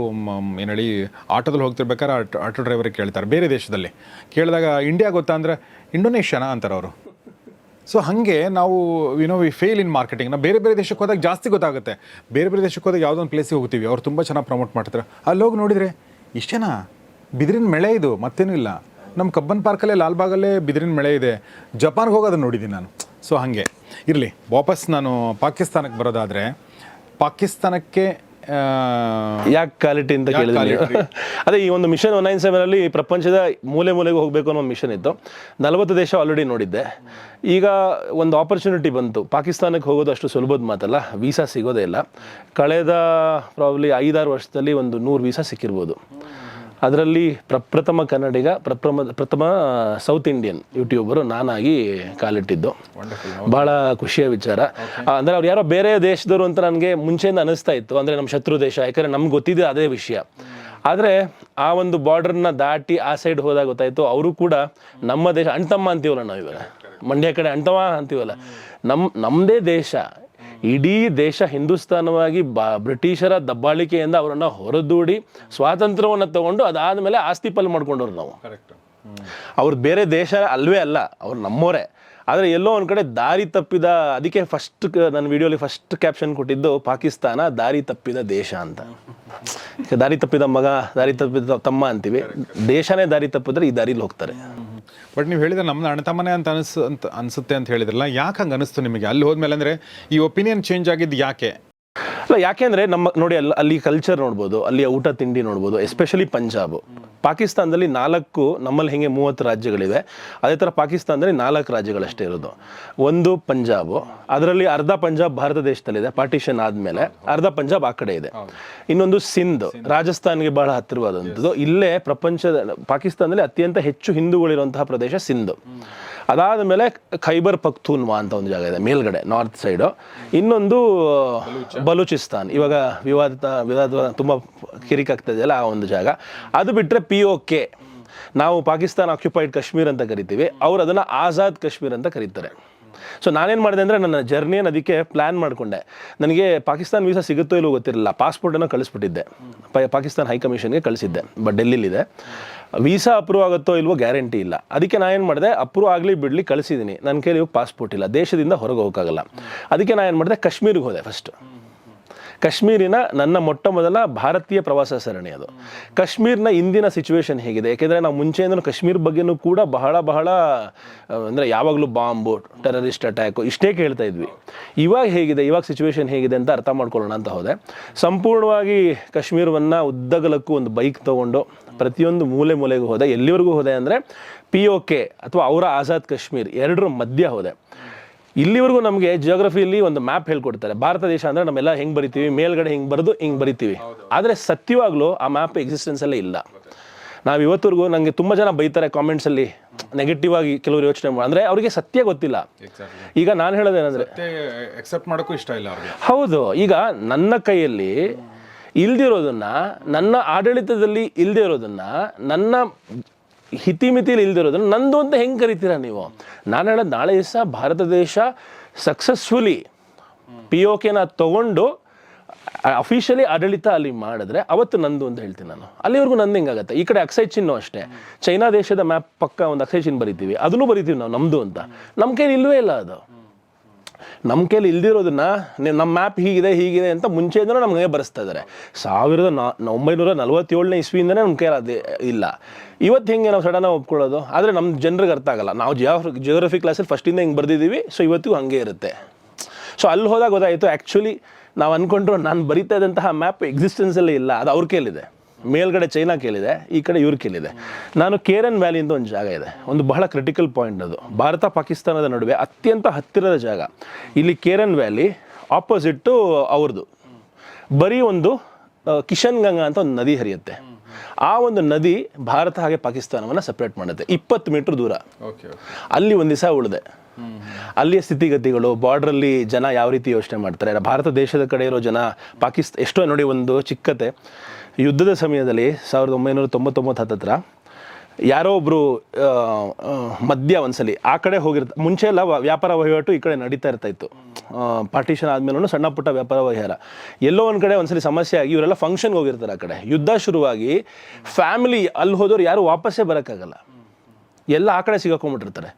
ಏನು ಹೇಳಿ, ಆಟೋದಲ್ಲಿ ಹೋಗ್ತಿರ್ಬೇಕಾದ್ರೆ ಆಟೋ ಡ್ರೈವರಿಗೆ ಕೇಳ್ತಾರೆ, ಬೇರೆ ದೇಶದಲ್ಲಿ. ಕೇಳಿದಾಗ, ಇಂಡಿಯಾ ಗೊತ್ತಾ? ಅಂದರೆ, ಇಂಡೋನೇಷ್ಯಾನಾ? ಅಂತಾರೆ ಅವರು. ಸೊ ಹಾಗೆ ನಾವು you know we fail in marketing ನಾವು ಬೇರೆ ಬೇರೆ ದೇಶಕ್ಕೆ ಹೋದಾಗ ಜಾಸ್ತಿ ಗೊತ್ತಾಗುತ್ತೆ. ಬೇರೆ ಬೇರೆ ದೇಶಕ್ಕೆ ಹೋದಾಗ ಯಾವುದೋ ಒಂದು ಪ್ಲೇಸಿಗೆ ಹೋಗ್ತೀವಿ. ಅವ್ರು ತುಂಬ ಚೆನ್ನಾಗಿ ಪ್ರಮೋಟ್ ಮಾಡ್ತಾರೆ. ಅಲ್ಲಿ ಹೋಗಿ ನೋಡಿದರೆ ಇಷ್ಟೇನಾ ಬಿದಿರಿನ ಮಳೆ ಇದು, ಮತ್ತೇನೂ ಇಲ್ಲ. ನಮ್ಮ ಕಬ್ಬನ್ ಪಾರ್ಕಲ್ಲೇ ಲಾಲ್ಬಾಗಲ್ಲೇ ಬಿದಿರಿನ ಮಳೆ ಇದೆ. ಜಪಾನ್ಗೆ ಹೋಗೋದನ್ನು ನೋಡಿದ್ದೀನಿ ನಾನು. ಸೊ ಹಾಗೆ. ಇರಲಿ, ವಾಪಸ್ ನಾನು ಪಾಕಿಸ್ತಾನಕ್ಕೆ ಬರೋದಾದರೆ, ಪಾಕಿಸ್ತಾನಕ್ಕೆ ಯಾಕೆ ಕ್ವಾಲಿಟಿ ಅಂತ ಕೇಳಿದ್ರಿ? ಅದೇ ಈ ಒಂದು ಮಿಷನ್ ಒನ್ ನೈನ್ ಸೆವೆನಲ್ಲಿ ಪ್ರಪಂಚದ ಮೂಲೆ ಮೂಲೆಗೆ ಹೋಗಬೇಕು ಅನ್ನೋ ಒಂದು ಮಿಷನ್ ಇತ್ತು. ನಲವತ್ತು ದೇಶ ಆಲ್ರೆಡಿ ನೋಡಿದ್ದೆ. ಈಗ ಒಂದು ಆಪರ್ಚುನಿಟಿ ಬಂತು. ಪಾಕಿಸ್ತಾನಕ್ಕೆ ಹೋಗೋದು ಅಷ್ಟು ಸುಲಭದ ಮಾತಲ್ಲ ವೀಸಾ ಸಿಗೋದೇ ಇಲ್ಲ. ಕಳೆದ ಪ್ರಾಬ್ಲಿ ಐದಾರು ವರ್ಷದಲ್ಲಿ ಒಂದು ನೂರು ವೀಸಾ ಸಿಕ್ಕಿರ್ಬೋದು. ಅದರಲ್ಲಿ ಪ್ರಪ್ರಥಮ ಕನ್ನಡಿಗ ಪ್ರಪ್ರಮ ಪ್ರಥಮ ಸೌತ್ ಇಂಡಿಯನ್ ಯೂಟ್ಯೂಬರು ನಾನಾಗಿ ಕಾಲಿಟ್ಟಿದ್ದು. ಬಹಳ ಖುಷಿಯ ವಿಚಾರ. ಅಂದ್ರೆ ಅವ್ರು ಯಾರೋ ಬೇರೆ ದೇಶದವರು ಅಂತ ನನಗೆ ಮುಂಚೆಯಿಂದ ಅನಿಸ್ತಾ ಇತ್ತು. ಅಂದರೆ ನಮ್ಮ ಶತ್ರು ದೇಶ ಯಾಕಂದರೆ ನಮ್ಗೆ ಗೊತ್ತಿದೆ ಅದೇ ವಿಷಯ. ಆದರೆ ಆ ಒಂದು ಬಾರ್ಡರ್ನ ದಾಟಿ ಆ ಸೈಡ್ ಹೋದಾಗ ಗೊತ್ತಾಯಿತು ಅವರು ಕೂಡ ನಮ್ಮ ದೇಶ ಅಣ್ತಮ್ಮ ಅಂತೀವಲ್ಲ ನಾವು ಇವಾಗ ಮಂಡ್ಯ ಕಡೆ ಅಣ್ತಮ್ಮ ಅಂತೀವಲ್ಲ. ನಮ್ಮ ನಮ್ಮದೇ ದೇಶ ಇಡೀ ದೇಶ ಹಿಂದೂಸ್ತಾನವಾಗಿ ಬಾ ಬ್ರಿಟಿಷರ ದಬ್ಬಾಳಿಕೆಯಿಂದ ಅವರನ್ನು ಹೊರದೂಡಿ ಸ್ವಾತಂತ್ರ್ಯವನ್ನು ತಗೊಂಡು ಅದಾದಮೇಲೆ ಆಸ್ತಿ ಪಾಲು ಮಾಡ್ಕೊಂಡವ್ರು ನಾವು. ಅವ್ರು ಬೇರೆ ದೇಶ ಅಲ್ವೇ ಅಲ್ಲ ಅವ್ರು ನಮ್ಮೋರೇ ಆದರೆ ಎಲ್ಲೋ ಒಂದು ಕಡೆ ದಾರಿ ತಪ್ಪಿದ ಅದಕ್ಕೆ ಫಸ್ಟ್ ನನ್ನ ವಿಡಿಯೋಲಿ ಫಸ್ಟ್ ಕ್ಯಾಪ್ಷನ್ ಕೊಟ್ಟಿದ್ದು ಪಾಕಿಸ್ತಾನ ದಾರಿ ತಪ್ಪಿದ ದೇಶ ಅಂತ. ದಾರಿ ತಪ್ಪಿದ ಮಗ ದಾರಿ ತಪ್ಪಿದ ತಮ್ಮ ಅಂತೀವಿ. ದೇಶನೇ ದಾರಿ ತಪ್ಪಿದ್ರೆ ಈ ದಾರಿಲಿ ಹೋಗ್ತಾರೆ. ಬಟ್ ನೀವು ಹೇಳಿದ್ರೆ ನಮ್ಮ ಅಣ್ಣ ತಮ್ಮನೆ ಅಂತ ಅನಿಸು ಅಂತ ಅನಿಸುತ್ತೆ ಅಂತ ಹೇಳಿದ್ರಲ್ಲ, ಯಾಕೆ ಹಂಗೆ ಅನಿಸ್ತು ನಿಮಗೆ? ಅಲ್ಲಿ ಹೋದ್ಮೇಲೆ ಅಂದರೆ ಈ ಒಪಿನಿಯನ್ ಚೇಂಜ್ ಆಗಿದ್ದು ಯಾಕೆ? ಅಲ್ಲ, ಯಾಕೆ ಅಂದರೆ ನಮ್ಮ ನೋಡಿ, ಅಲ್ಲಿ ಅಲ್ಲಿ ಕಲ್ಚರ್ ನೋಡ್ಬೋದು ಅಲ್ಲಿಯ ಊಟ, ತಿಂಡಿ ನೋಡ್ಬೋದು ಎಸ್ಪೆಷಲಿ ಪಂಜಾಬ್. ಪಾಕಿಸ್ತಾನದಲ್ಲಿ ನಾಲ್ಕು ನಮ್ಮಲ್ಲಿ ಹೇಗೆ ಮೂವತ್ತು ರಾಜ್ಯಗಳಿವೆ ಅದೇ ಥರ ಪಾಕಿಸ್ತಾನದಲ್ಲಿ ನಾಲ್ಕು ರಾಜ್ಯಗಳಷ್ಟೇ ಇರೋದು. ಒಂದು ಪಂಜಾಬ್ ಅದರಲ್ಲಿ ಅರ್ಧ ಪಂಜಾಬ್ ಭಾರತ ದೇಶದಲ್ಲಿದೆ ಪಾರ್ಟಿಷನ್ ಆದಮೇಲೆ ಅರ್ಧ ಪಂಜಾಬ್ ಆ ಕಡೆ ಇದೆ. ಇನ್ನೊಂದು ಸಿಂಧ್ ರಾಜಸ್ಥಾನ್ಗೆ ಬಹಳ ಹತ್ತಿರವಾದಂಥದ್ದು. ಇಲ್ಲೇ ಪ್ರಪಂಚದ ಪಾಕಿಸ್ತಾನದಲ್ಲಿ ಅತ್ಯಂತ ಹೆಚ್ಚು ಹಿಂದೂಗಳಿರುವಂತಹ ಪ್ರದೇಶ ಸಿಂಧ್. ಅದಾದ ಮೇಲೆ ಖೈಬರ್ ಪಖ್ತೂನ್ವಾ ಅಂತ ಒಂದು ಜಾಗ ಇದೆ ಮೇಲ್ಗಡೆ ನಾರ್ತ್ ಸೈಡು. ಇನ್ನೊಂದು ಬಲೂಚಿಸ್ತಾನ್. ಇವಾಗ ವಿವಾದ ವಿವಾದ ತುಂಬ ಕಿರಿಕಾಗ್ತಾ ಇದೆಯಲ್ಲ ಆ ಒಂದು ಜಾಗ. ಅದು ಬಿಟ್ಟರೆ ಪಿ ಒ ಕೆ ನಾವು ಪಾಕಿಸ್ತಾನ ಆಕ್ಯುಪೈಡ್ ಕಾಶ್ಮೀರ್ ಅಂತ ಕರಿತೀವಿ. ಅವ್ರು ಅದನ್ನು ಆಜಾದ್ ಕಾಶ್ಮೀರ್ ಅಂತ ಕರೀತಾರೆ. ಸೊ ನಾನೇನು ಮಾಡಿದೆ ಅಂದರೆ ನನ್ನ ಜರ್ನಿಯನ್ನು ಅದಕ್ಕೆ ಪ್ಲ್ಯಾನ್ ಮಾಡಿಕೊಂಡೆ. ನನಗೆ ಪಾಕಿಸ್ತಾನ ವೀಸಾ ಸಿಗುತ್ತೋ ಇಲ್ಲೋ ಗೊತ್ತಿರಲಿಲ್ಲ. ಪಾಸ್ಪೋರ್ಟನ್ನು ಕಳಿಸ್ಬಿಟ್ಟಿದ್ದೆ. ಪಾಕಿಸ್ತಾನ್ ಹೈಕಮಿಷನ್ಗೆ ಕಳಿಸಿದ್ದೆ. ಬಟ್ ಡೆಲ್ಲಿಲಿದೆ ವೀಸಾ ಅಪ್ರೂವ್ ಆಗುತ್ತೋ ಇಲ್ವೋ ಗ್ಯಾರಂಟಿ ಇಲ್ಲ. ಅದಕ್ಕೆ ನಾನು ಏನು ಮಾಡಿದೆ? ಅಪ್ರೂವ್ ಆಗಲಿ ಬಿಡಲಿ ಕಳಿಸಿದ್ದೀನಿ ನನ್ನ ಇವಾಗ ಪಾಸ್ಪೋರ್ಟ್ ಇಲ್ಲ. ದೇಶದಿಂದ ಹೊರಗೆ ಹೋಗೋಕ್ಕಾಗಲ್ಲ. ಅದಕ್ಕೆ ನಾನು ಏನು ಮಾಡಿದೆ? ಕಾಶ್ಮೀರಿಗೆ ಹೋದೆ ಫಸ್ಟ್ ಕಾಶ್ಮೀರಿನ ನನ್ನ ಮೊಟ್ಟ ಮೊದಲ ಭಾರತೀಯ ಪ್ರವಾಸ ಸರಣಿ ಅದು. ಕಾಶ್ಮೀರ್ನ ಇಂದಿನ ಸಿಚುವೇಶನ್ ಹೇಗಿದೆ? ಯಾಕೆಂದರೆ ನಾವು ಮುಂಚೆಯಿಂದ ಕಾಶ್ಮೀರ್ ಬಗ್ಗೆನೂ ಕೂಡ ಬಹಳ ಬಹಳ ಅಂದರೆ ಯಾವಾಗಲೂ ಬಾಂಬು ಟೆರರಿಸ್ಟ್ ಅಟ್ಯಾಕು ಇಷ್ಟೇ ಕೇಳ್ತಾ ಇದ್ವಿ. ಇವಾಗ ಹೇಗಿದೆ? ಇವಾಗ ಸಿಚುವೇಶನ್ ಹೇಗಿದೆ ಅಂತ ಅರ್ಥ ಮಾಡ್ಕೊಳ್ಳೋಣ ಅಂತ ಹೋದೆ. ಸಂಪೂರ್ಣವಾಗಿ ಕಾಶ್ಮೀರವನ್ನು ಉದ್ದಗಲಕ್ಕೂ ಒಂದು ಬೈಕ್ ತೊಗೊಂಡು ಪ್ರತಿಯೊಂದು ಮೂಲೆ ಮೂಲೆಗೂ ಹೋದೆ. ಎಲ್ಲಿವರೆಗೂ ಹೋದೆ ಅಂದರೆ ಪಿ ಒ ಕೆ ಅಥವಾ ಅವರ ಆಜಾದ್ ಕಾಶ್ಮೀರ್, ಎರಡರ ಮಧ್ಯ ಹೋದೆ. ಇಲ್ಲಿವರೆಗೂ ನಮಗೆ ಜಿಯೋಗ್ರಫಿಯಲ್ಲಿ ಒಂದು ಮ್ಯಾಪ್ ಹೇಳ್ಕೊಡ್ತಾರೆ. ಭಾರತ ದೇಶ ಅಂದರೆ ನಮ್ಮೆಲ್ಲ ಹೆಂಗೆ ಬರಿತೀವಿ? ಮೇಲ್ಗಡೆ ಹಿಂಗೆ ಬರೆದು ಹಿಂಗೆ ಬರಿತೀವಿ. ಆದರೆ ಸತ್ಯವಾಗ್ಲೂ ಆ ಮ್ಯಾಪ್ ಎಕ್ಸಿಸ್ಟೆನ್ಸಲ್ಲೇ ಇಲ್ಲ. ನಾವು ಇವತ್ತವರೆಗೂ ನನಗೆ ತುಂಬ ಜನ ಬೈತಾರೆ ಕಾಮೆಂಟ್ಸಲ್ಲಿ ನೆಗೆಟಿವ್ ಆಗಿ ಕೆಲವರು ಯೋಚನೆ ಮಾಡಿ ಅಂದರೆ ಅವರಿಗೆ ಸತ್ಯ ಗೊತ್ತಿಲ್ಲ. ಈಗ ನಾನು ಹೇಳೋದೇನೆಂದರೆ ಎಕ್ಸೆಪ್ಟ್ ಮಾಡೋಕ್ಕೂ ಇಷ್ಟ ಇಲ್ಲ ಹೌದು. ಈಗ ನನ್ನ ಕೈಯಲ್ಲಿ ಇಲ್ದಿರೋದನ್ನ ನನ್ನ ಆಡಳಿತದಲ್ಲಿ ಇಲ್ದಿರೋದನ್ನ ನನ್ನ ಹಿತಿಮಿತಿಲಿ ಇಲ್ದಿರೋದನ್ನ ನಂದು ಅಂತ ಹೆಂಗೆ ಕರಿತೀರಾ ನೀವು? ನಾನು ಹೇಳೋದು ನಾಳೆ ದಿವಸ ಭಾರತ ದೇಶ ಸಕ್ಸಸ್ಫುಲಿ ಪಿ ಓ ಕೆನ ತಗೊಂಡು ಅಫಿಷಿಯಲಿ ಆಡಳಿತ ಅಲ್ಲಿ ಮಾಡಿದ್ರೆ ಅವತ್ತು ನಂದು ಅಂತ ಹೇಳ್ತೀನಿ ನಾನು. ಅಲ್ಲಿವರೆಗೂ ನಂದು ಹೆಂಗಾಗತ್ತೆ? ಈ ಕಡೆ ಅಕ್ಸೈ ಚಿನ್ನು ಅಷ್ಟೇ. ಚೈನಾ ದೇಶದ ಮ್ಯಾಪ್ ಪಕ್ಕ ಒಂದು ಅಕ್ಸೈ ಚಿನ್ ಬರಿತೀವಿ. ಅದನ್ನು ಬರಿತೀವಿ ನಾವು ನಮ್ಮದು ಅಂತ. ನಮ್ಮ ಕೈಲಿ ಇಲ್ಲವೇ ಇಲ್ಲ ಅದು. ನಮ್ಮ ಕೈಲಿ ಇಲ್ದಿರೋದನ್ನ ನಮ್ಮ ಮ್ಯಾಪ್ ಹೀಗಿದೆ ಹೀಗಿದೆ ಅಂತ ಮುಂಚೆಯಿಂದನೂ ನಮಗೆ ಬರೆಸ್ತಾ ಇದ್ದಾರೆ ಸಾವಿರದ ನಾ ಒಂಬೈನೂರ ನಲವತ್ತೇಳನೇ ಇಸ್ವಿಯಿಂದನೇ ನಮ್ಮ ಕೈಲಿ ಅದು ಇಲ್ಲ. ಇವತ್ತು ಹೆಂಗೆ ನಾವು ಸಡನ್ನ ಒಪ್ಕೊಳ್ಳೋದು? ಆದರೆ ನಮ್ಮ ಜನರಿಗೆ ಅರ್ಥ ಆಗಲ್ಲ. ನಾವು ಜಿಯೋಗ್ರಫಿ ಜಿಯೋಗ್ರಫಿ ಕ್ಲಾಸಲ್ಲಿ ಫಸ್ಟಿಂದ ಹಿಂಗೆ ಬರೆದಿದ್ದೀವಿ ಸೊ ಇವತ್ತಿಗೂ ಹಾಗೆ ಇರುತ್ತೆ. ಸೊ ಅಲ್ಲಿ ಹೋದಾಗ ಗೊತ್ತಾಯಿತು ಆ್ಯಕ್ಚುಲಿ ನಾವು ಅಂದ್ಕೊಂಡ್ರು ನಾನು ಬರಿತಾ ಇದ್ದಂತಹ ಮ್ಯಾಪ್ ಎಕ್ಸಿಸ್ಟೆನ್ಸಲ್ಲೇ ಇಲ್ಲ, ಅದು ಅವ್ರ ಕೈಲಿದೆ. ಮೇಲ್ಗಡೆ ಚೈನಾ ಕೇಳಿದೆ ಈ ಕಡೆ ಇವ್ರು ಕೇಳಿದೆ. ನಾನು ಕೇರನ್ ವ್ಯಾಲಿ ಅಂತ ಒಂದು ಜಾಗ ಇದೆ. ಒಂದು ಬಹಳ ಕ್ರಿಟಿಕಲ್ ಪಾಯಿಂಟ್ ಅದು. ಭಾರತ ಪಾಕಿಸ್ತಾನದ ನಡುವೆ ಅತ್ಯಂತ ಹತ್ತಿರದ ಜಾಗ. ಇಲ್ಲಿ ಕೇರನ್ ವ್ಯಾಲಿ ಆಪೋಸಿಟ್ಟು ಅವ್ರದ್ದು ಬರೀ ಒಂದು ಆ, ಕಿಶನ್ ಗಂಗಾ ಅಂತ ಒಂದು ನದಿ ಹರಿಯುತ್ತೆ. ಆ ಒಂದು ನದಿ ಭಾರತ ಹಾಗೆ ಪಾಕಿಸ್ತಾನವನ್ನು ಸಪ್ರೇಟ್ ಮಾಡುತ್ತೆ. ಇಪ್ಪತ್ತು ಮೀಟರ್ ದೂರ. ಓಕೆ ಅಲ್ಲಿ ಒಂದು ದಿವಸ ಉಳಿದೆ. ಅಲ್ಲಿಯ ಸ್ಥಿತಿಗತಿಗಳು ಬಾರ್ಡ್ರಲ್ಲಿ ಜನ ಯಾವ ರೀತಿ ಯೋಚನೆ ಮಾಡ್ತಾರೆ? ಭಾರತ ದೇಶದ ಕಡೆ ಇರೋ ಜನ ಪಾಕಿಸ್ತಾ ಎಷ್ಟೋ ನೋಡಿ ಒಂದು ಚಿಕ್ಕತೆ. ಯುದ್ಧದ ಸಮಯದಲ್ಲಿ ಸಾವಿರದ ಒಂಬೈನೂರ ತೊಂಬತ್ತೊಂಬತ್ತು ಹತ್ತತ್ರ ಯಾರೋ ಒಬ್ಬರು ಮಧ್ಯ ಒಂದ್ಸಲಿ ಆ ಕಡೆ ಹೋಗಿರ್ತ, ಮುಂಚೆ ಎಲ್ಲ ವ್ಯಾಪಾರ ವಹಿವಾಟು ಈ ಕಡೆ ನಡೀತಾ ಇರ್ತಾಯಿತ್ತು. ಪಾರ್ಟಿಷನ್ ಆದ್ಮೇಲೂ ಸಣ್ಣ ಪುಟ್ಟ ವ್ಯಾಪಾರ ವ್ಯವಹಾರ ಎಲ್ಲೋ ಒಂದು ಕಡೆ ಒಂದ್ಸಲಿ ಸಮಸ್ಯೆ ಆಗಿ ಇವರೆಲ್ಲ ಫಂಕ್ಷನ್ಗೆ ಹೋಗಿರ್ತಾರೆ ಆ ಕಡೆ. ಯುದ್ಧ ಶುರುವಾಗಿ ಫ್ಯಾಮಿಲಿ ಅಲ್ಲಿ ಹೋದವ್ರು ಯಾರು ವಾಪಸ್ಸೇ ಬರೋಕ್ಕಾಗಲ್ಲ. ಎಲ್ಲ ಆ ಕಡೆ ಸಿಗಾಕೊಂಡ್ಬಿಟ್ಟಿರ್ತಾರೆ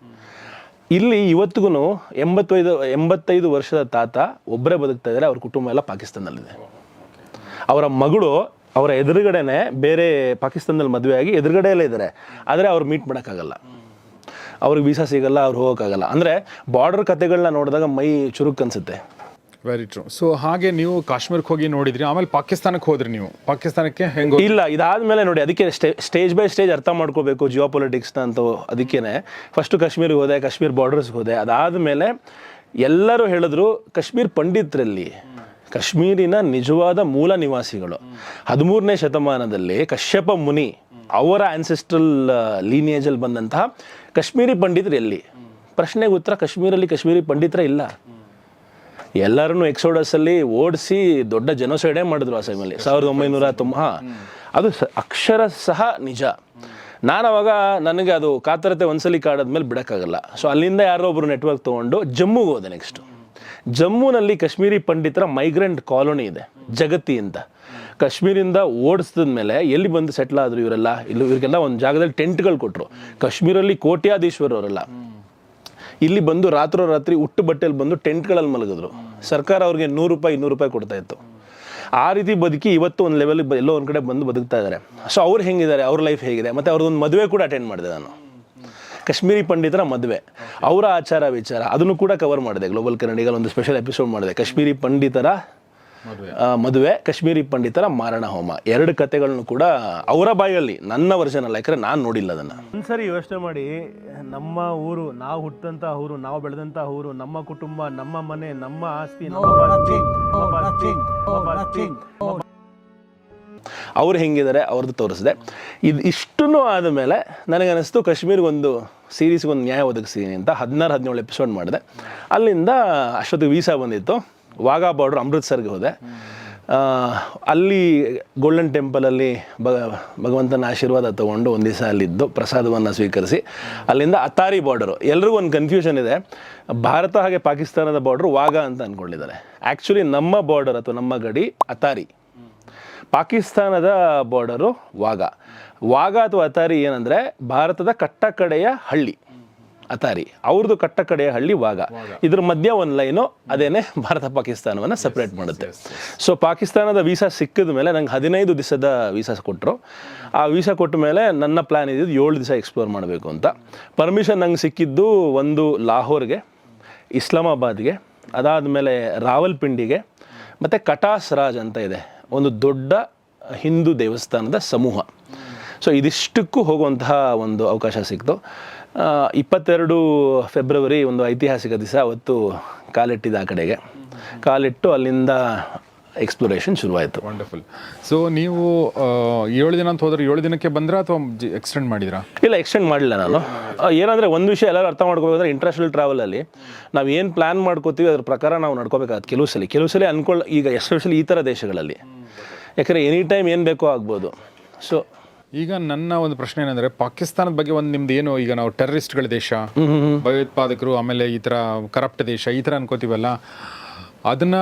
ಇಲ್ಲಿ ಇವತ್ತಿಗೂ ಎಂಬತ್ತೈದು ಎಂಬತ್ತೈದು ವರ್ಷದ ತಾತ ಒಬ್ಬರೇ ಬದುಕ್ತಾ ಇದ್ದಾರೆ, ಅವ್ರ ಕುಟುಂಬ ಎಲ್ಲ ಪಾಕಿಸ್ತಾನದಲ್ಲಿದೆ. ಅವರ ಮಗಳು ಅವರ ಎದುರುಗಡೆನೆ ಬೇರೆ ಪಾಕಿಸ್ತಾನದಲ್ಲಿ ಮದುವೆ ಆಗಿ ಎದುರುಗಡೆಯಲ್ಲೇ ಇದ್ದಾರೆ. ಆದರೆ ಅವ್ರು ಮೀಟ್ ಮಾಡೋಕ್ಕಾಗಲ್ಲ. ಅವ್ರಿಗೆ ವೀಸಾ ಸಿಗಲ್ಲ ಅವ್ರು ಹೋಗೋಕ್ಕಾಗಲ್ಲ. ಅಂದರೆ ಬಾರ್ಡರ್ ಕತೆಗಳನ್ನ ನೋಡಿದಾಗ ಮೈ ಚುರುಕ್ ಅನಿಸುತ್ತೆ. ವೆರಿ ಟ್ರೂ ಸೊ ಹಾಗೆ ನೀವು ಕಾಶ್ಮೀರಕ್ಕೆ ಹೋಗಿ ನೋಡಿದ್ರಿ ಆಮೇಲೆ ಪಾಕಿಸ್ತಾನಕ್ಕೆ ಹೋದ್ರಿ ನೀವು? ಪಾಕಿಸ್ತಾನಕ್ಕೆ ಹೆಂಗೆ ಇಲ್ಲ ಇದಾದ್ಮೇಲೆ ನೋಡಿ ಅದಕ್ಕೆ ಸ್ಟೇ ಸ್ಟೇಜ್ ಬೈ ಸ್ಟೇಜ್ ಅರ್ಥ ಮಾಡ್ಕೋಬೇಕು ಜಿಯೋ ಪೊಲಿಟಿಕ್ಸ್ನ ಅಂತ ಅದಕ್ಕೇನೆ. ಫಸ್ಟು ಕಾಶ್ಮೀರಿಗೆ ಹೋದೆ ಕಾಶ್ಮೀರ್ ಬಾರ್ಡರ್ಸ್ಗೆ ಹೋದೆ ಅದಾದಮೇಲೆ ಎಲ್ಲರೂ ಹೇಳಿದ್ರು ಕಾಶ್ಮೀರ್ ಪಂಡಿತರಲ್ಲಿ ಕಾಶ್ಮೀರಿನ ನಿಜವಾದ ಮೂಲ ನಿವಾಸಿಗಳು. ಹದಿಮೂರನೇ ಶತಮಾನದಲ್ಲಿ ಕಶ್ಯಪ ಮುನಿ ಅವರ ಆನ್ಸೆಸ್ಟ್ರಲ್ ಲೀನಿಯೇಜಲ್ಲಿ ಬಂದಂತಹ ಕಾಶ್ಮೀರಿ ಪಂಡಿತರು ಎಲ್ಲಿ? ಪ್ರಶ್ನೆಗೆ ಉತ್ತರ ಕಾಶ್ಮೀರಲ್ಲಿ ಕಾಶ್ಮೀರಿ ಪಂಡಿತರ ಇಲ್ಲ. ಎಲ್ಲರನ್ನು ಎಕ್ಸೋಡಸಲ್ಲಿ ಓಡಿಸಿ ದೊಡ್ಡ ಜನಸೈಡೇ ಮಾಡಿದ್ರು ಆ ಸಮಯದಲ್ಲಿ ಸಾವಿರದ ಒಂಬೈನೂರ ತುಂಬ ಅದು ಅಕ್ಷರ ಸಹ ನಿಜ. ನಾನು ಅವಾಗ ನನಗೆ ಅದು ಕಾತರತೆ ಒಂದ್ಸಲಿ ಕಾಡಾದ್ಮೇಲೆ ಬಿಡೋಕ್ಕಾಗಲ್ಲ. ಸೊ ಅಲ್ಲಿಂದ ಯಾರೋ ಒಬ್ಬರು ನೆಟ್ವರ್ಕ್ ತೊಗೊಂಡು ಜಮ್ಮುಗೆ ಹೋದೆ ನೆಕ್ಸ್ಟು ಜಮ್ಮುನಲ್ಲಿ ಕಾಶ್ಮೀರಿ ಪಂಡಿತರ ಮೈಗ್ರೆಂಟ್ ಕಾಲೋನಿ ಇದೆ ಜಗತಿ ಅಂತ ಕಾಶ್ಮೀರಿಂದ ಓಡಿಸಿದ ಮೇಲೆ ಎಲ್ಲಿ ಬಂದು ಸೆಟ್ಲ್ ಆದರು ಇವರೆಲ್ಲ? ಇಲ್ಲಿ ಇವರಿಗೆಲ್ಲ ಒಂದು ಜಾಗದಲ್ಲಿ ಟೆಂಟ್ಗಳು ಕೊಟ್ಟರು ಕಾಶ್ಮೀರಲ್ಲಿ ಕೋಟ್ಯಾಧೀಶ್ವರವರೆಲ್ಲ ಇಲ್ಲಿ ಬಂದು ರಾತ್ರೋರಾತ್ರಿ ಉಟ್ಟು ಬಟ್ಟೆಯಲ್ಲಿ ಬಂದು ಟೆಂಟ್ಗಳಲ್ಲಿ ಮಲಗಿದ್ರು. ಸರ್ಕಾರ ಅವ್ರಿಗೆ ನೂರು ರೂಪಾಯಿ, ಇನ್ನೂರು ರೂಪಾಯಿ ಕೊಡ್ತಾ ಇತ್ತು. ಆ ರೀತಿ ಬದುಕಿ ಇವತ್ತು ಒಂದು ಲೆವೆಲ್ ಎಲ್ಲೋ ಒಂದು ಕಡೆ ಬಂದು ಬದುಕ್ತಾ ಇದ್ದಾರೆ ಸೊ ಅವ್ರು ಹೆಂಗಿದ್ದಾರೆ? ಅವ್ರ ಲೈಫ್ ಹೇಗಿದೆ? ಮತ್ತು ಅವ್ರದ್ದೊಂದು ಮದುವೆ ಕೂಡ ಅಟೆಂಡ್ ಮಾಡಿದೆ ನಾನು. ಕಾಶ್ಮೀರಿ ಪಂಡಿತರ ಮದುವೆ. ಅವರ ಆಚಾರ ವಿಚಾರ ಅದನ್ನು ಕೂಡ ಕವರ್ ಮಾಡಿದೆ. ಗ್ಲೋಬಲ್ ಕನ್ನಡಿಗಲ್ಲಿ ಒಂದು ಸ್ಪೆಷಲ್ ಎಪಿಸೋಡ್ ಮಾಡಿದೆ. ಕಾಶ್ಮೀರಿ ಪಂಡಿತರ ಆ, ಮದುವೆ ಕಾಶ್ಮೀರಿ ಪಂಡಿತರ ಮಾರಣ ಹೋಮ ಎರಡು ಕತೆಗಳನ್ನು ಕೂಡ ಅವರ ಬಾಯಲ್ಲಿ ನನ್ನ ವರ್ಷನ್ ಅಲ್ಲ. ಯಾಕಂದ್ರೆ ನಾನು ನೋಡಿಲ್ಲ ಅದನ್ನ. ಒಂದ್ಸರಿ ಯೋಚನೆ ಮಾಡಿ ನಮ್ಮ ಊರು ನಾವು ಹುಟ್ಟಂತ ಊರು ನಾವು ಬೆಳೆದಂತ ಊರು ನಮ್ಮ ಕುಟುಂಬ ನಮ್ಮ ಮನೆ ನಮ್ಮ ಆಸ್ತಿ ನಮ್ಮ ಆಸ್ತಿ, ನಮ್ಮ ಆಸ್ತಿ, ನಮ್ಮ ಆಸ್ತಿ, ನಮ್ಮ ಅವ್ರು ಹೆಂಗಿದ್ದಾರೆ ಅವ್ರದ್ದು ತೋರಿಸಿದೆ. ಇದು ಇಷ್ಟನ್ನು ಆದಮೇಲೆ ನನಗನ್ನಿಸ್ತು ಕಾಶ್ಮೀರ್ಗೊಂದು ಸೀರೀಸ್ಗೊಂದು ನ್ಯಾಯ ಒದಗಿಸ್ತೀನಿ ಅಂತ ಹದಿನಾರು ಹದಿನೇಳು ಎಪಿಸೋಡ್ ಮಾಡಿದೆ. ಅಲ್ಲಿಂದ ಅಷ್ಟೊತ್ತಿಗೆ ವೀಸಾ ಬಂದಿತ್ತು. ವಾಘಾ ಬಾರ್ಡ್ರ್ ಅಮೃತ್ಸರ್ಗೆ ಹೋದೆ. ಅಲ್ಲಿ ಗೋಲ್ಡನ್ ಟೆಂಪಲಲ್ಲಿ ಭಗ, ಭಗವಂತನ ಆಶೀರ್ವಾದ ತೊಗೊಂಡು ಒಂದು ದಿವಸ ಅಲ್ಲಿದ್ದು ಪ್ರಸಾದವನ್ನು ಸ್ವೀಕರಿಸಿ ಅಲ್ಲಿಂದ ಅತಾರಿ ಬಾರ್ಡರು ಎಲ್ರಿಗೂ ಒಂದು ಕನ್ಫ್ಯೂಷನ್ ಇದೆ. ಭಾರತ ಹಾಗೆ ಪಾಕಿಸ್ತಾನದ ಬಾರ್ಡ್ರು ವಾಘಾ ಅಂತ ಅಂದ್ಕೊಂಡಿದ್ದಾರೆ ಆ್ಯಕ್ಚುಲಿ ನಮ್ಮ ಬಾರ್ಡರ್ ಅಥವಾ ನಮ್ಮ ಗಡಿ ಅತಾರಿ ಪಾಕಿಸ್ತಾನದ ಬಾರ್ಡರು ವಾಗ ವಾಗ ಅಥವಾ ಅತಾರಿ ಏನಂದರೆ ಭಾರತದ ಕಟ್ಟಕಡೆಯ ಹಳ್ಳಿ. ಅತಾರಿ ಅವ್ರದ್ದು ಕಟ್ಟಕಡೆಯ ಹಳ್ಳಿ ವಾಗ ಇದ್ರ ಮಧ್ಯ ಒಂದು ಲೈನು ಅದೇನೆ ಭಾರತ ಪಾಕಿಸ್ತಾನವನ್ನು ಸಪ್ರೇಟ್ ಮಾಡುತ್ತೆ. ಸೊ ಪಾಕಿಸ್ತಾನದ ವೀಸಾ ಸಿಕ್ಕಿದ ಮೇಲೆ ನಂಗೆ ಹದಿನೈದು ದಿವಸದ ವೀಸಾ ಕೊಟ್ಟರು ಆ ವೀಸಾ ಕೊಟ್ಟ ಮೇಲೆ ನನ್ನ ಪ್ಲ್ಯಾನ್ ಇದ್ದಿದ್ದು ಏಳು ದಿವಸ ಎಕ್ಸ್ಪ್ಲೋರ್ ಮಾಡಬೇಕು ಅಂತ. ಪರ್ಮಿಷನ್ ನಂಗೆ ಸಿಕ್ಕಿದ್ದು ಒಂದು ಲಾಹೋರ್ಗೆ ಇಸ್ಲಾಮಾಬಾದ್ಗೆ ಅದಾದ ಮೇಲೆ ರಾವಲ್ಪಿಂಡಿಗೆ ಮತ್ತು ಕಟಾಸ್ ರಾಜ್ ಅಂತ ಇದೆ. ಒಂದು ದೊಡ್ಡ ಹಿಂದೂ ದೇವಸ್ಥಾನದ ಸಮೂಹ. ಸೊ ಇದಿಷ್ಟಕ್ಕೂ ಹೋಗುವಂತಹ ಒಂದು ಅವಕಾಶ ಸಿಕ್ತು. ಇಪ್ಪತ್ತೆರಡು ಫೆಬ್ರವರಿ ಒಂದು ಐತಿಹಾಸಿಕ ದಿವಸ ಅವತ್ತು ಕಾಲಿಟ್ಟಿದ್ದ ಆ ಕಡೆಗೆ. ಕಾಲಿಟ್ಟು ಅಲ್ಲಿಂದ ಎಕ್ಸ್ಪ್ಲೋರೇಷನ್ ಶುರುವಾಯಿತು. ವಂಡರ್ಫುಲ್ ಸೊ ನೀವು ಏಳು ದಿನ ಅಂತ ಹೋದ್ರೆ ಏಳು ದಿನಕ್ಕೆ ಬಂದ್ರಾ ಅಥವಾ ಎಕ್ಸ್ಟೆಂಡ್ ಮಾಡಿದ್ರಾ? ಇಲ್ಲ ಎಕ್ಸ್ಟೆಂಡ್ ಮಾಡಲಿಲ್ಲ ನಾನು. ಏನಂದರೆ ಒಂದು ವಿಷಯ ಎಲ್ಲರೂ ಅರ್ಥ ಮಾಡ್ಕೋಬೇಕಂದ್ರೆ ಇಂಟರ್ನ್ಯಾಷನಲ್ ಟ್ರಾವೆಲಲ್ಲಿ ನಾವು ಏನು ಪ್ಲಾನ್ ಮಾಡ್ಕೋತೀವಿ ಅದ್ರ ಪ್ರಕಾರ ನಾವು ನಡ್ಕೋಬೇಕಾಗುತ್ತೆ ಕೆಲವು ಸಲ. ಕೆಲವು ಸಲ ಅನ್ಕೊಳ್ಳ ಈಗ ಎಸ್ಪೆಷಲಿ ಈ ಥರ ದೇಶಗಳಲ್ಲಿ. ಯಾಕಕಂದ್ರೆ ಎನಿ ಟೈಮ್ ಏನು ಬೇಕೋ ಆಗ್ಬೋದು. ಸೊ ಈಗ ನನ್ನ ಒಂದು ಪ್ರಶ್ನೆ ಏನಂದ್ರೆ ಪಾಕಿಸ್ತಾನದ ಬಗ್ಗೆ ಒಂದು ನಿಮ್ದು ಏನು ಈಗ ನಾವು ಟೆರರಿಸ್ಟ್ಗಳ ದೇಶ ಭಯೋತ್ಪಾದಕರು ಆಮೇಲೆ ಈ ಥರ ಕರಪ್ಟ್ ದೇಶ ಈ ಥರ ಅನ್ಕೋತೀವಲ್ಲ ಅದನ್ನ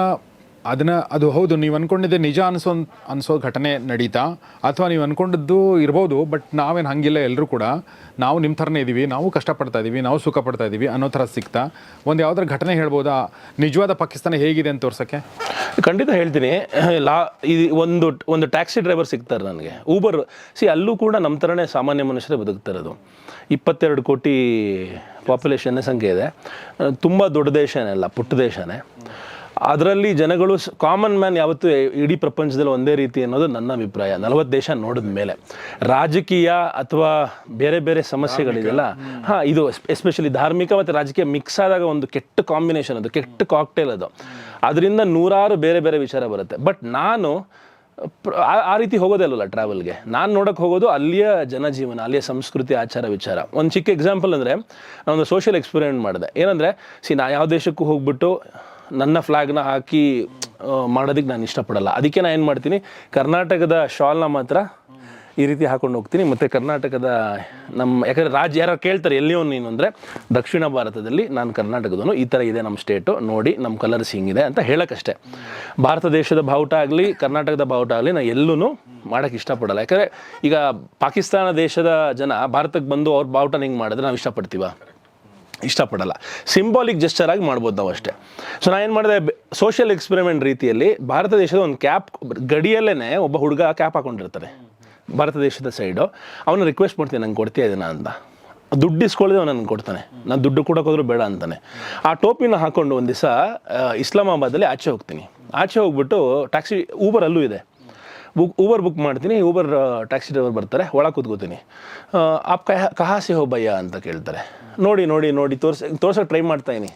ಅದನ್ನ, ಅದು ಹೌದು, ನೀವು ಅನ್ಕೊಂಡಿದ್ದೆ ನಿಜ ಅನ್ಸೋ ಅನ್ಸೋ ಘಟನೆ ನಡೀತಾ, ಅಥವಾ ನೀವು ಅನ್ಕೊಂಡಿದ್ದು ಇರ್ಬೋದು, ಬಟ್ ನಾವೇನು ಹಂಗಿಲ್ಲ ಎಲ್ಲರೂ ಕೂಡ. ನಾವು ನಿಮ್ಮ ಥರನೇ ಇದ್ದೀವಿ ನಾವು ಕಷ್ಟಪಡ್ತಾ ಇದ್ದೀವಿ ನಾವು ಸುಖ ಪಡ್ತಾ ಇದ್ದೀವಿ ಅನ್ನೋ ಥರ ಸಿಗ್ತಾ. ಒಂದು ಯಾವ್ದಾರ ಘಟನೆ ಹೇಳ್ಬೋದಾ? ನಿಜವಾದ ಪಾಕಿಸ್ತಾನ ಹೇಗಿದೆ ಅಂತ ತೋರ್ಸೋಕ್ಕೆ? ಖಂಡಿತ ಹೇಳ್ತೀನಿ. ಲಾ ಇದು ಒಂದು ಒಂದು ಟ್ಯಾಕ್ಸಿ ಡ್ರೈವರ್ ಸಿಗ್ತಾರೆ ನನಗೆ. ಊಬರ್ ಸಿ ಅಲ್ಲೂ ಕೂಡ ನಮ್ಮ ಥರನೇ ಸಾಮಾನ್ಯ ಮನುಷ್ಯರೇ ಬದುಕ್ತಿರೋದು ಇಪ್ಪತ್ತೆರಡು ಕೋಟಿ ಪಾಪ್ಯುಲೇಷನ್ನೇ ಸಂಖ್ಯೆ ಇದೆ. ತುಂಬ ದೊಡ್ಡ ದೇಶನೇ ಅಲ್ಲ, ಪುಟ್ಟ ದೇಶನೇ. ಅದರಲ್ಲಿ ಜನಗಳು ಕಾಮನ್ ಮ್ಯಾನ್ ಯಾವತ್ತೂ ಇಡೀ ಪ್ರಪಂಚದಲ್ಲಿ ಒಂದೇ ರೀತಿ ಅನ್ನೋದು ನನ್ನ ಅಭಿಪ್ರಾಯ. ನಲವತ್ತು ದೇಶ ನೋಡಿದ ಮೇಲೆ. ರಾಜಕೀಯ ಅಥವಾ ಬೇರೆ ಬೇರೆ ಸಮಸ್ಯೆಗಳಿದೆಯಲ್ಲ? ಹಾಂ ಇದು ಎಸ್ಪೆಷಲಿ ಧಾರ್ಮಿಕ ಮತ್ತು ರಾಜಕೀಯ ಮಿಕ್ಸ್ ಆದಾಗ ಒಂದು ಕೆಟ್ಟ ಕಾಂಬಿನೇಷನ್ ಅದು ಕೆಟ್ಟ ಕಾಕ್ಟೇಲ್ ಅದು. ಅದರಿಂದ ನೂರಾರು ಬೇರೆ ಬೇರೆ ವಿಚಾರ ಬರುತ್ತೆ. ಬಟ್ ನಾನು ಆ- ರೀತಿ ಹೋಗೋದೇ ಅಲ್ಲ ಟ್ರಾವೆಲ್ಗೆ ನಾನು ನೋಡೋಕೆ ಹೋಗೋದು ಅಲ್ಲಿಯ ಜನಜೀವನ ಅಲ್ಲಿಯ ಸಂಸ್ಕೃತಿ ಆಚಾರ ವಿಚಾರ. ಒಂದು ಚಿಕ್ಕ ಎಕ್ಸಾಂಪಲ್ ಅಂದರೆ ನಾನೊಂದು ಸೋಷಿಯಲ್ ಎಕ್ಸ್ಪೆರಿಮೆಂಟ್ ಮಾಡಿದೆ. ಏನಂದರೆ ಸಿ ನಾ ಯಾವ ದೇಶಕ್ಕೂ ಹೋಗ್ಬಿಟ್ಟು ನನ್ನ ಫ್ಲಾಗ್ನ ಹಾಕಿ ಮಾಡೋದಕ್ಕೆ ನಾನು ಇಷ್ಟಪಡಲ್ಲ. ಅದಕ್ಕೆ ನಾನು ಏನು ಮಾಡ್ತೀನಿ, ಕರ್ನಾಟಕದ ಶಾಲ್ನ ಮಾತ್ರ ಈ ರೀತಿ ಹಾಕೊಂಡು ಹೋಗ್ತೀನಿ. ಮತ್ತು ಕರ್ನಾಟಕದ ನಮ್ಮ ಯಾಕಂದರೆ ರಾಜ್ಯ ಯಾರೋ ಕೇಳ್ತಾರೆ ಎಲ್ಲಿಯೋ ನೀನು ಅಂದರೆ, ದಕ್ಷಿಣ ಭಾರತದಲ್ಲಿ ನಾನು ಕರ್ನಾಟಕದವನು, ಈ ಥರ ಇದೆ ನಮ್ಮ ಸ್ಟೇಟು ನೋಡಿ ನಮ್ಮ ಕಲರ್ಸ್ ಹಿಂಗಿದೆ ಅಂತ ಹೇಳೋಕ್ಕಷ್ಟೇ. ಭಾರತ ದೇಶದ ಬಾವುಟ ಆಗಲಿ, ಕರ್ನಾಟಕದ ಬಾವುಟ ಆಗಲಿ ನಾನು ಎಲ್ಲೂ ಮಾಡೋಕ್ಕೆ ಇಷ್ಟಪಡಲ್ಲ. ಯಾಕಂದರೆ ಈಗ ಪಾಕಿಸ್ತಾನ ದೇಶದ ಜನ ಭಾರತಕ್ಕೆ ಬಂದು ಅವ್ರ ಬಾವುಟನ ಹಿಂಗೆ ಮಾಡಿದ್ರೆ ನಾವು ಇಷ್ಟಪಡ್ತೀವ? ಇಷ್ಟಪಡಲ್ಲ. ಸಿಂಬಾಲಿಕ್ ಜೆಸ್ಚರ್ ಆಗಿ ಮಾಡ್ಬೋದು ನಾವು ಅಷ್ಟೇ. ಸೊ ನಾನು ಏನು ಮಾಡಿದೆ? ಸೋಷಿಯಲ್ ಎಕ್ಸ್ಪೆರಿಮೆಂಟ್ ರೀತಿಯಲ್ಲಿ ಭಾರತ ದೇಶದ ಒಂದು ಕ್ಯಾಪ್ ಗಡಿಯಲ್ಲೇ ಒಬ್ಬ ಹುಡುಗ ಕ್ಯಾಪ್ ಹಾಕೊಂಡಿರ್ತಾನೆ. ಭಾರತ ದೇಶದ ಸೈಡು ಅವನು ರಿಕ್ವೆಸ್ಟ್ ಮಾಡ್ತೀನಿ, ನಂಗೆ ಕೊಡ್ತೀಯ ಇದನ್ನ ಅಂತ. ದುಡ್ಡು ಇಸ್ಕೊಳ್ಳೋದೇ ಅವನು ನನಗೆ ಕೊಡ್ತಾನೆ. ನಾನು ದುಡ್ಡು ಕೊಡೋಕೋದ್ರೂ ಬೇಡ ಅಂತಾನೆ. ಆ ಟೋಪಿನ ಹಾಕ್ಕೊಂಡು ಒಂದು ದಿವಸ ಇಸ್ಲಾಮಾಬಾದಲ್ಲಿ ಆಚೆ ಹೋಗ್ತೀನಿ. ಆಚೆ ಹೋಗ್ಬಿಟ್ಟು ಟ್ಯಾಕ್ಸಿ ಊಬರ್ ಅಲ್ಲೂ ಇದೆ. ಬುಕ್ ಊಬರ್ ಬುಕ್ ಮಾಡ್ತೀನಿ ಊಬರ್ ಟ್ಯಾಕ್ಸಿ ಡ್ರೈವರ್ ಬರ್ತಾರೆ, ಒಳಗೆ ಕೂತ್ಕೋತೀನಿ. ಆಪ್ ಕಹ, ಕಹಾಸೆ ಹೋ ಭಯ್ಯ ಅಂತ ಕೇಳ್ತಾರೆ. ನೋಡಿ ನೋಡಿ ನೋಡಿ, ತೋರ್ಸ ತೋರ್ಸೋಕೆ ಟ್ರೈ ಮಾಡ್ತಾ ಇದೀನಿ.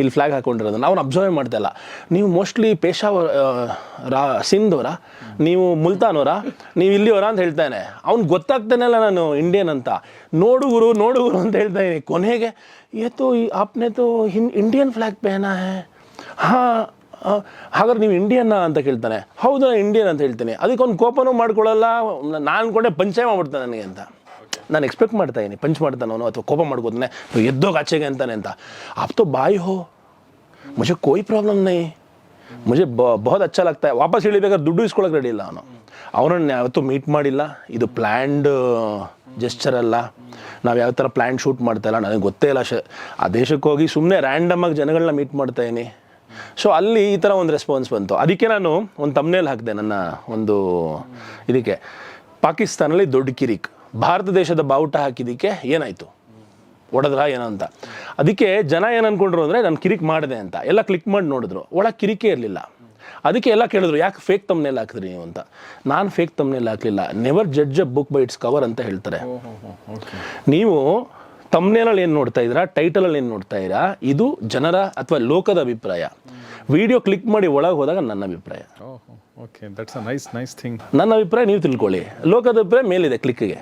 ಇಲ್ಲಿ ಫ್ಲಾಗ್ ಹಾಕೊಂಡಿರೋದು. ನಾವು ಅಬ್ಸರ್ವ್ ಮಾಡ್ತಾ ಇಲ್ಲ. ನೀವು ಮೋಸ್ಟ್ಲಿ ಪೇಶಾವರ್ ರಾ, ಸಿಂಧವರ, ನೀವು ಮುಲ್ತಾನವರ, ನೀವು ಇಲ್ಲಿವರ ಅಂತ ಹೇಳ್ತಾನೆ ಅವ್ನು ಗೊತ್ತಾಗ್ತಾನಲ್ಲ ನಾನು ಇಂಡಿಯನ್ ಅಂತ. ನೋಡುಗುರು ನೋಡುಗುರು ಅಂತ ಹೇಳ್ತಾ ಇದ್ದೀನಿ ಕೊನೆಗೆ, ಏತು ಆಪ್ನೆ ತೋ ಹಿನ್ ಇಂಡಿಯನ್ ಫ್ಲ್ಯಾಗ್ ಪೇನಾ ಹೇ ಹಾಂ ಹಾಗಾದ್ರೆ ನೀವು ಇಂಡಿಯನ್ನ ಅಂತ ಕೇಳ್ತಾನೆ. ಹೌದು, ನಾನು ಇಂಡಿಯನ್ ಅಂತ ಹೇಳ್ತೀನಿ. ಅದಕ್ಕೆ ಒಂದು ಕೋಪನೂ ಮಾಡ್ಕೊಳ್ಳಲ್ಲ, ನಾನು ಅಂದ್ಕೊಂಡೆ ಪಂಚಾಯ ಮಾಡ್ಬಿಡ್ತಾನೆ ನನಗೆ ಅಂತ. ನಾನು ಎಕ್ಸ್ಪೆಕ್ಟ್ ಮಾಡ್ತಾ ಇದ್ದೀನಿ ಪಂಚ್ ಮಾಡ್ತಾನೆ ಅವನು, ಅಥವಾ ಕೋಪ ಮಾಡ್ಕೋತಾನೆ. ಎದ್ದೋಗ ಆಚೆಗೆ ಅಂತಾನೆ ಅಂತ. ಅಪ್ ತೋ ಬಾಯ್ ಹೋ. ಮುಜೆ ಕೋಯಿ ಪ್ರಾಬ್ಲಮ್ ನೈ. ಮುಜೆ ಬಹುತ್ ಅಚ್ಚ ಆಗ್ತಾ ವಾಪಸ್ ಇಳಿಬೇಕಾದ್ರೆ ದುಡ್ಡು ಇಸ್ಕೊಳ್ಳೋಕೆ ರೆಡಿ ಇಲ್ಲ ಅವನು. ಅವನನ್ನು ಯಾವತ್ತೂ ಮೀಟ್ ಮಾಡಿಲ್ಲ. ಇದು ಪ್ಲ್ಯಾಂಡ್ ಜೆಸ್ಚರ್ ಅಲ್ಲ. ನಾವು ಯಾವ ಥರ ಪ್ಲ್ಯಾಂಡ್ ಶೂಟ್ ಮಾಡ್ತಾಯಿಲ್ಲ ನನಗೆ ಗೊತ್ತೇ ಇಲ್ಲ. ಶ, ಆ ದೇಶಕ್ಕೆ ಹೋಗಿ ಸುಮ್ಮನೆ ರ್ಯಾಂಡಮ್ ಆಗಿ ಜನಗಳನ್ನ ಮೀಟ್ ಮಾಡ್ತಾಯಿನಿ ಸೊ ಅಲ್ಲಿ ಈ ಥರ ಒಂದು ರೆಸ್ಪಾನ್ಸ್ ಬಂತು. ಅದಕ್ಕೆ ನಾನು ಒಂದು ತಮ್ಮನೇಲಿ ಹಾಕಿದೆ ನನ್ನ ಒಂದು ಇದಕ್ಕೆ. ಪಾಕಿಸ್ತಾನಲ್ಲಿ ದೊಡ್ಡ ಕಿರಿಕ್. ಭಾರತ ದೇಶದ ಬಾವುಟ ಹಾಕಿದ್ದಕ್ಕೆ ಏನಾಯಿತು? ಹೊಡೆದ್ರ ಏನೋ ಅಂತ. ಅದಕ್ಕೆ ಜನ ಏನು ಅನ್ಕೊಂಡ್ರು ಅಂದರೆ ನಾನು ಕಿರಿಕ್ ಮಾಡಿದೆ ಅಂತ. ಎಲ್ಲ ಕ್ಲಿಕ್ ಮಾಡಿ ನೋಡಿದ್ರು. ಒಳಗೆ ಕಿರಿಕೇ ಇರಲಿಲ್ಲ. ಅದಕ್ಕೆ ಎಲ್ಲ ಕೇಳಿದ್ರು ಯಾಕೆ ಫೇಕ್ ತಮ್ನೇಲಿ ಹಾಕಿದ್ರಿ ನೀವು ಅಂತ. ನಾನು ಫೇಕ್ ತಮ್ನೇಲಿ ಹಾಕಲಿಲ್ಲ. Never judge a book by its cover ಅಂತ ಹೇಳ್ತಾರೆ. ನೀವು ತಮ್ನೇಲಲ್ಲಿ ಏನು ನೋಡ್ತಾ ಇದ್ದೀರಾ? ಟೈಟಲಲ್ಲಿ ಏನು ನೋಡ್ತಾ ಇದ್ದೀರಾ? ಇದು ಜನರ ಅಥವಾ ಲೋಕದ ಅಭಿಪ್ರಾಯ. ವಿಡಿಯೋ ಕ್ಲಿಕ್ ಮಾಡಿ ಒಳಗೆ ಹೋದಾಗ ನನ್ನ ಅಭಿಪ್ರಾಯ. Okay that's a nice nice thing ನನ್ನ ಅಭಿಪ್ರಾಯ ನೀವು ತಿಳ್ಕೊಳ್ಳಿ. ಲೋಕದ ಅಭಿಪ್ರಾಯ ಮೇಲಿದೆ ಕ್ಲಿಕ್ಗೆ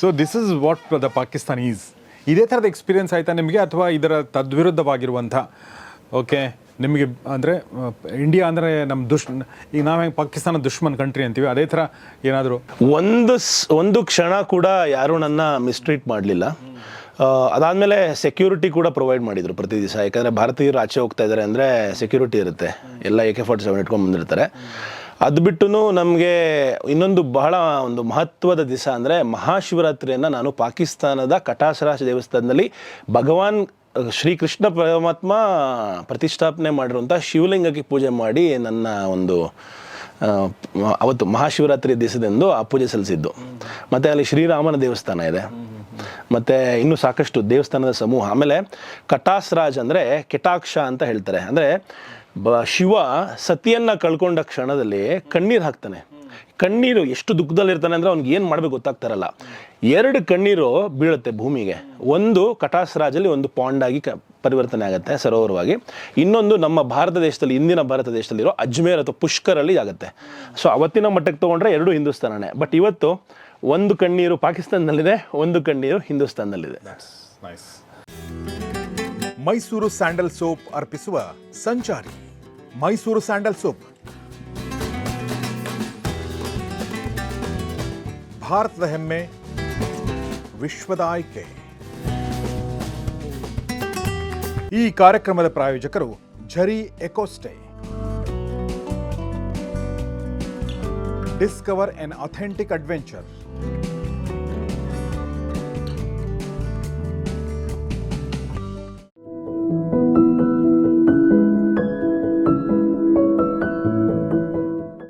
so this is what the Pakistan is ಇದೇ ಥರದ ಎಕ್ಸ್ಪೀರಿಯನ್ಸ್ ಆಯ್ತಾ ನಿಮಗೆ ಅಥವಾ ಇದರ ತದ್ವಿರುದ್ಧವಾಗಿರುವಂಥ? ಓಕೆ ನಿಮಗೆ, ಅಂದರೆ ಇಂಡಿಯಾ ಅಂದರೆ ನಮ್ಮ ದುಷ್, ಈಗ ನಾವು ಪಾಕಿಸ್ತಾನ ದುಶ್ಮನ್ ಕಂಟ್ರಿ ಅಂತೀವಿ, ಅದೇ ಥರ ಏನಾದರೂ ಒಂದು ಒಂದು ಕ್ಷಣ ಕೂಡ ಯಾರೂ ನನ್ನ ಮಿಸ್ಟ್ರೀಟ್ ಮಾಡಲಿಲ್ಲ. ಅದಾದಮೇಲೆ ಸೆಕ್ಯೂರಿಟಿ ಕೂಡ ಪ್ರೊವೈಡ್ ಮಾಡಿದರು ಪ್ರತಿ ದಿವಸ. ಯಾಕಂದರೆ ಭಾರತೀಯರು ಆಚೆ ಹೋಗ್ತಾ ಇದ್ದಾರೆ ಅಂದರೆ ಸೆಕ್ಯೂರಿಟಿ ಇರುತ್ತೆ. ಎಲ್ಲ ಎ ಕೆ ಫೋರ್ಟಿ ಸೆವೆನ್ ಇಟ್ಕೊಂಡು ಬಂದಿರ್ತಾರೆ. ಅದು ಬಿಟ್ಟು ನಮಗೆ ಇನ್ನೊಂದು ಬಹಳ ಒಂದು ಮಹತ್ವದ ದಿವಸ ಅಂದರೆ ಮಹಾಶಿವರಾತ್ರಿಯನ್ನು ನಾನು ಪಾಕಿಸ್ತಾನದ ಕಟಾಸರಾಜ್ ದೇವಸ್ಥಾನದಲ್ಲಿ ಭಗವಾನ್ ಶ್ರೀಕೃಷ್ಣ ಪರಮಾತ್ಮ ಪ್ರತಿಷ್ಠಾಪನೆ ಮಾಡಿರುವಂಥ ಶಿವಲಿಂಗಕ್ಕೆ ಪೂಜೆ ಮಾಡಿ ನನ್ನ ಒಂದು ಅವತ್ತು ಮಹಾಶಿವರಾತ್ರಿ ದಿವಸದಂದು ಆ ಪೂಜೆ ಸಲ್ಲಿಸಿದ್ದು. ಮತ್ತು ಅಲ್ಲಿ ಶ್ರೀರಾಮನ ದೇವಸ್ಥಾನ ಇದೆ. ಮತ್ತು ಇನ್ನೂ ಸಾಕಷ್ಟು ದೇವಸ್ಥಾನದ ಸಮೂಹ. ಆಮೇಲೆ ಕಟಾಸ್ರಾಜ್ ಅಂದರೆ ಕೆಟಾಕ್ಷ ಅಂತ ಹೇಳ್ತಾರೆ. ಅಂದರೆ ಬ, ಶಿವ ಸತಿಯನ್ನು ಕಳ್ಕೊಂಡ ಕ್ಷಣದಲ್ಲಿ ಕಣ್ಣೀರು ಹಾಕ್ತಾನೆ. ಕಣ್ಣೀರು ಎಷ್ಟು ದುಃಖದಲ್ಲಿರ್ತಾನೆ ಅಂದರೆ ಅವ್ನಿಗೆ ಏನು ಮಾಡಬೇಕು ಗೊತ್ತಾಗ್ತಾರಲ್ಲ. ಎರಡು ಕಣ್ಣೀರು ಬೀಳುತ್ತೆ ಭೂಮಿಗೆ. ಒಂದು ಕಟಾಸ್ ರಾಜಲ್ಲಿ ಒಂದು ಪಾಂಡ್ ಆಗಿ ಕ ಪರಿವರ್ತನೆ ಆಗುತ್ತೆ ಸರೋವರವಾಗಿ. ಇನ್ನೊಂದು ನಮ್ಮ ಭಾರತ ದೇಶದಲ್ಲಿ, ಇಂದಿನ ಭಾರತ ದೇಶದಲ್ಲಿರೋ ಅಜ್ಮೇರ್ ಅಥವಾ ಪುಷ್ಕರಲ್ಲಿ ಆಗುತ್ತೆ. ಸೊ ಅವತ್ತಿನ ಮಟ್ಟಕ್ಕೆ ತೊಗೊಂಡ್ರೆ ಎರಡು ಹಿಂದೂಸ್ತಾನನೇ. ಬಟ್ ಇವತ್ತು ಒಂದು ಕಣ್ಣೀರು ಪಾಕಿಸ್ತಾನದಲ್ಲಿದೆ, ಒಂದು ಕಣ್ಣೀರು ಹಿಂದೂಸ್ತಾನದಲ್ಲಿದೆ. ಮೈಸೂರು ಸ್ಯಾಂಡಲ್ ಸೋಪ್ ಅರ್ಪಿಸುವ ಸಂಚಾರಿ. Mysuru sandal soap. ಭಾರತದ ಹೆಮ್ಮೆ ವಿಶ್ವದ ಆಯ್ಕೆ ಈ ಕಾರ್ಯಕ್ರಮದ ಪ್ರಾಯೋಜಕರು ಝರಿ ಎಕೋಸ್ಟೆ ಡಿಸ್ಕವರ್ ಎನ್ ಅಥೆಂಟಿಕ್ ಅಡ್ವೆಂಚರ್